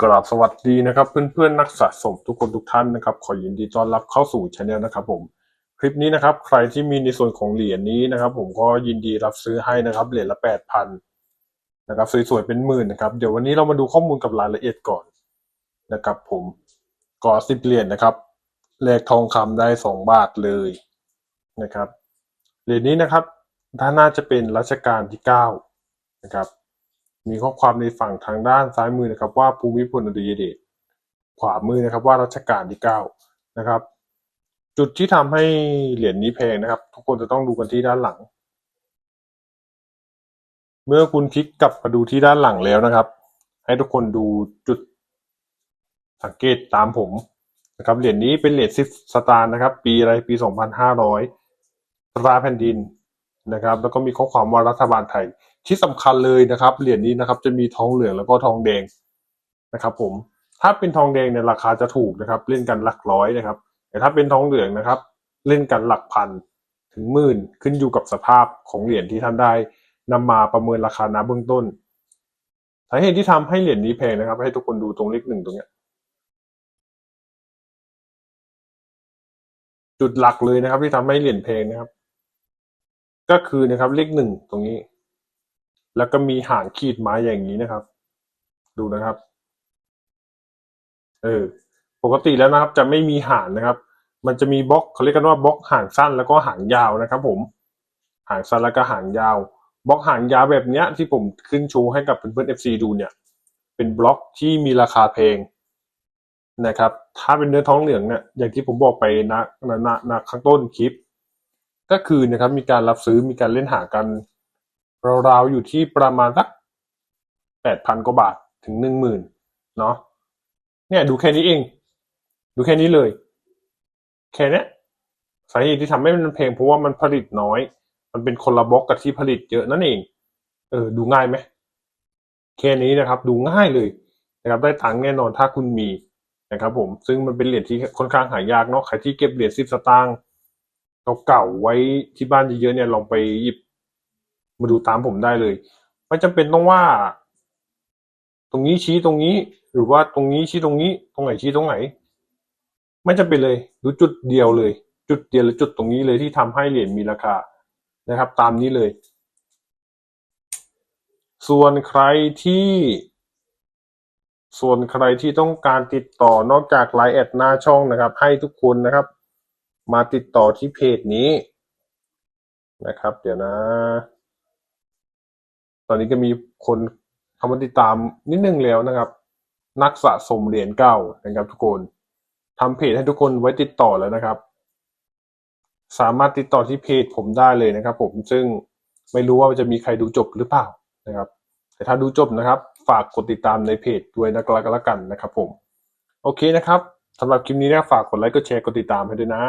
กราบสวัสดีนะครับ เพื่อนๆนักสะสมทุกคนทุกท่านนะครับขอยินดีต้อนรับเข้าสู่ช anel นะครับผมคลิปนี้นะครับ ใครที่มีในส่วนของเหรียญนี้นะครับ ผมก็ยินดีรับซื้อให้นะครับเหรียญละแปดพันนะครับสวยๆเป็นหมื่นนะครับเดี๋ยววันนี้เรามาดูข้อมูลกับรายละเอียดก่อนนะครับ ผมก็สิบเหรียญนะครับเลขทองคำได้สองบาทเลยนะครับเหรียญนี้นะครับด้านหน้าจะเป็นรัชกาลที่เก้านะครับ มีข้อความในฝั่งทางด้านซ้ายมือนะครับ ว่าภูมิพลอดุลยเดชขวามือนะครับว่ารัชกาลที่เก้านะครับ จุดที่ทำให้เหรียญนี้แพงนะครับ ทุกคนจะต้องดูกันที่ด้านหลัง เมื่อคุณคลิกกลับมาดูที่ด้านหลังแล้วนะครับ ให้ทุกคนดูจุดสังเกตตามผมนะครับเหรียญนี้เป็นเหรียญซิสตาร์นะครับ ปีอะไรปี 2500 ตราแผ่นดิน นะครับแล้วก็มีข้อความว่ารัฐบาลไทย ที่สำคัญเลยนะครับเหรียญนี้นะครับจะมีทองเหลืองแล้วก็ทองแดงนะครับผมถ้าเป็นทองแดงเนี่ยราคาจะถูกนะครับ เล่นกันหลักร้อยนะครับ แต่ถ้าเป็นทองเหลืองนะครับ เล่นกันหลักพันถึงหมื่นขึ้นอยู่กับสภาพของเหรียญที่ท่านได้นำมาประเมินราคาณเบื้องต้นสาเหตุที่ทำให้เหรียญนี้แพงนะครับ ให้ทุกคนดูตรงเลขหนึ่งตรงเนี้ยจุดหลักเลยนะครับ ที่ทำให้เหรียญแพงนะครับ ก็คือนะครับเลขหนึ่งตรงนี้ แล้วก็มีหางขีดม้อย่างนี้นะครับ ดูนะครับ เออปกติแล้วนะครับ จะไม่มีหางนะครับ มันจะมีบล็อกเขาเรียกกันว่าบล็อกหางสั้นแล้วก็หางยาวนะครับ ผม หางสั้นแล้วก็หางยาวบล็อกหางยาวแบบเนี้ยที่ผมขึ้นโชว์ให้กับเพื่อนๆ FC ดูเนี่ย เป็นบล็อกที่มีราคาแพงนะครับ ถ้าเป็นเนื้อท้องเหลืองเนี่ยอย่างที่ผมบอกไปนะนะนะนะข้างต้นคลิป ก็คือนะครับมีการรับซื้อมีการเล่นหากันราวๆอยู่ที่ประมาณสักแปดพันกว่าบาทถึงหนึ่งหมื่นเนาะเนี่ยดูแค่นี้เอง ดูแค่นี้เลย แค่นี้สาเหตุที่ทำให้มันแพงเพราะว่ามันผลิตน้อย มันเป็นคนละบล็อกกับที่ผลิตเยอะนั่นเอง เออ ดูง่ายไหมแค่นี้นะครับ ดูง่ายเลยนะครับ ได้ตังค์แน่นอนถ้าคุณมีนะครับ ผม ซึ่งมันเป็นเหรียญที่ค่อนข้างหายากเนาะใครที่เก็บเหรียญสิบสตางค์ เก่าๆไว้ที่บ้านเยอะๆเนี่ยลองไปหยิบมาดูตามผมได้เลย ไม่จำเป็นต้องว่า ตรงนี้ชี้ตรงนี้ หรือว่าตรงนี้ชี้ตรงนี้ ตรงไหนชี้ตรงไหน ไม่จำเป็นเลยดูจุดเดียวเลย จุดเดียวหรือจุดตรงนี้เลยที่ทำให้เหรียญมีราคานะครับ ตามนี้เลย ส่วนใครที่ ส่วนใครที่ต้องการติดต่อนอกจากไลน์แอดหน้าช่องนะครับ ให้ทุกคนนะครับ มาติดต่อที่เพจนี้นะครับ เดี๋ยวนะ ตอนนี้ก็มีคนเข้ามาติดตามนิดนึงแล้วนะครับ นักสะสมเหรียญเก่านะครับทุกคนทำเพจให้ทุกคนไว้ติดต่อแล้วนะครับ สามารถติดต่อที่เพจผมได้เลยนะครับ ผมซึ่งไม่รู้ว่าจะมีใครดูจบหรือเปล่านะครับ แต่ถ้าดูจบนะครับ ฝากกดติดตามในเพจด้วยนะก็แล้วกันนะครับ ผม โอเคนะครับสำหรับคลิปนี้นะฝากกดไลค์กดแชร์กดติดตามให้ด้วยนะ